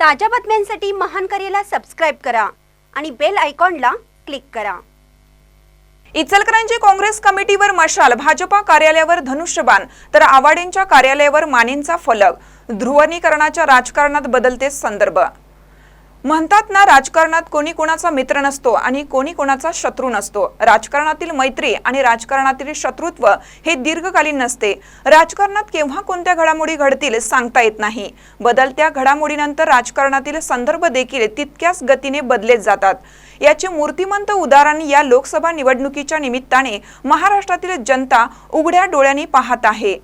ताज्या बातम्यांसाठी महान करेला सबस्क्राईब करा आणि बेल आयकॉनला क्लिक करा. इचलकरांची काँग्रेस कमिटीवर मशाल भाजपा कार्यालयावर धनुष्यबाण तर आवाडेंच्या कार्यालयावर मानेंचा फलक. ध्रुवनीकरणाच्या राजकारणात बदलते संदर्भ. म्हणतात ना राजकारणात कोणी कोणाचा मित्र नसतो आणि कोणी कोणाचा शत्रू नसतो. राजकारणातील मैत्री आणि राजकारणातील शत्रुत्व हे दीर्घकालीन नसते. राजकारणात केव्हा कोणत्या घडामोडी घडतील सांगता येत नाही. बदलत्या घडामोडीनंतर राजकारणातील संदर्भ देखील तितक्याच गतीने बदलेत जातात. याचे मूर्तिमंत उदाहरण या लोकसभा निवडणुकीच्या निमित्ताने महाराष्ट्रातील जनता उघड्या डोळ्यांनी पाहत आहे.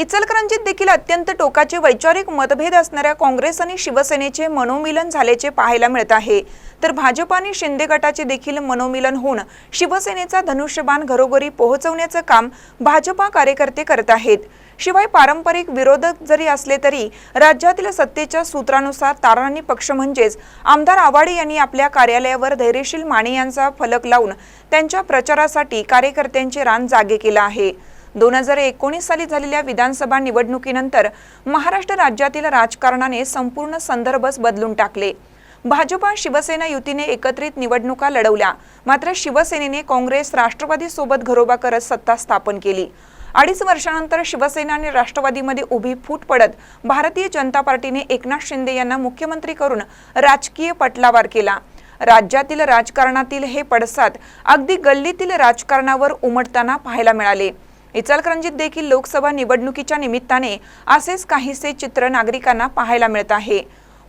इचलकरंजीत देखील अत्यंत टोकाचे वैचारिक मतभेद असणाऱ्या काँग्रेस आणि शिवसेनेचे मनोमिलन झाल्याचे पाहायला मिळत आहे. तर भाजप आणि शिंदे गटाचे देखील मनोमिलन होऊन शिवसेनेचा धनुष्यबाण घरोघरी पोहोचवण्याचं काम भाजपा कार्यकर्ते करत आहेत. शिवाय पारंपरिक विरोधक जरी असले तरी राज्यातील सत्तेच्या सूत्रानुसार तारांनी पक्ष म्हणजेच आमदार आवाडे यांनी आपल्या कार्यालयावर धैर्यशील माने यांचा फलक लावून त्यांच्या प्रचारासाठी कार्यकर्त्यांचे रान जागे केलं आहे. दोन हजार एकोणीस साली झालेल्या विधानसभा निवडणुकीनंतर महाराष्ट्र राज्यातील राजकारणाने संपूर्ण संदर्भच बदलून टाकले. भाजपा शिवसेना युतीने एकत्रित निवडणुका लढवल्या. मात्र शिवसेनेने काँग्रेस राष्ट्रवादी सोबत घरोबा करत सत्ता स्थापन केली. अडीच वर्षानंतर शिवसेना आणि राष्ट्रवादीमध्ये उभी फूट पडत भारतीय जनता पार्टीने एकनाथ शिंदे यांना मुख्यमंत्री करून राजकीय पटलावार केला. राज्यातील राजकारणातील हे पडसाद अगदी गल्लीतील राजकारणावर उमटताना पाहायला मिळाले. इचलकरंजीत देखील लोकसभा निवडणुकीच्या निमित्ताने असेच काहीसे चित्र नागरिकांना पाहायला मिळत आहे.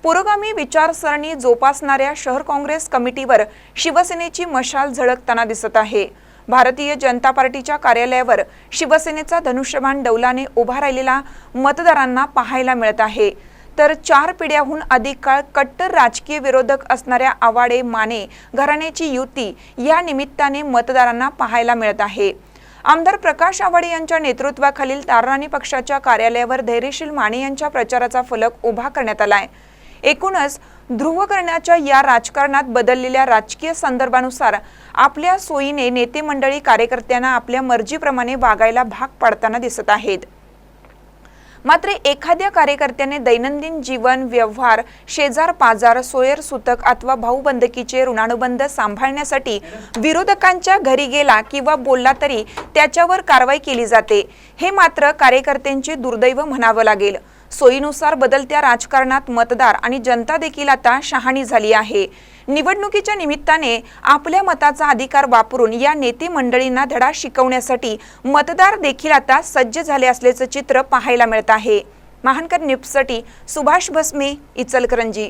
पुरोगामी विचारसरणी जोपासणाऱ्या शहर काँग्रेस कमिटीवर शिवसेनेची मशाल झळकताना दिसत आहे. भारतीय जनता पार्टीच्या कार्यालयावर शिवसेनेचा धनुष्यबाण डौलाने उभा राहिलेला मतदारांना पाहायला मिळत आहे. तर चार पिढ्याहून अधिक काळ कट्टर राजकीय विरोधक असणाऱ्या आवाडे माने घराण्याची युती या निमित्ताने मतदारांना पाहायला मिळत आहे. आमदार प्रकाश आवाडे यांच्या नेतृत्वाखालील तारणानी पक्षाच्या कार्यालयावर धैर्यशील माने यांच्या प्रचाराचा फलक उभा करण्यात आलाय एकूणच ध्रुवकरणाच्या या राजकारणात बदललेल्या राजकीय संदर्भानुसार आपल्या सोयीने नेते मंडळी कार्यकर्त्यांना आपल्या मर्जीप्रमाणे वागायला भाग पाडताना दिसत आहेत. मात्र एखाद्या कार्यकर्त्याने दैनंदिन जीवन व्यवहार शेजार पाजार सोयर सुतक अथवा भाऊबंदकीचे ऋणानुबंध सांभाळण्यासाठी विरोधकांच्या घरी गेला किंवा बोलला तरी त्याच्यावर कारवाई केली जाते. हे मात्र कार्यकर्त्यांचे दुर्दैव म्हणावं लागेल. सोयीनुसार बदलत्या राजकारणात मतदार आणि जनता देखील आता शहाणी झाली आहे. निवडणुकीच्या निमित्ताने आपल्या मताचा अधिकार वापरून या नेते मंडळींना धडा शिकवण्यासाठी मतदार देखील आता सज्ज झाले असल्याचं चित्र पाहायला मिळत आहे. महानकर न्यूजसाठी सुभाष भस्मे इचलकरंजी.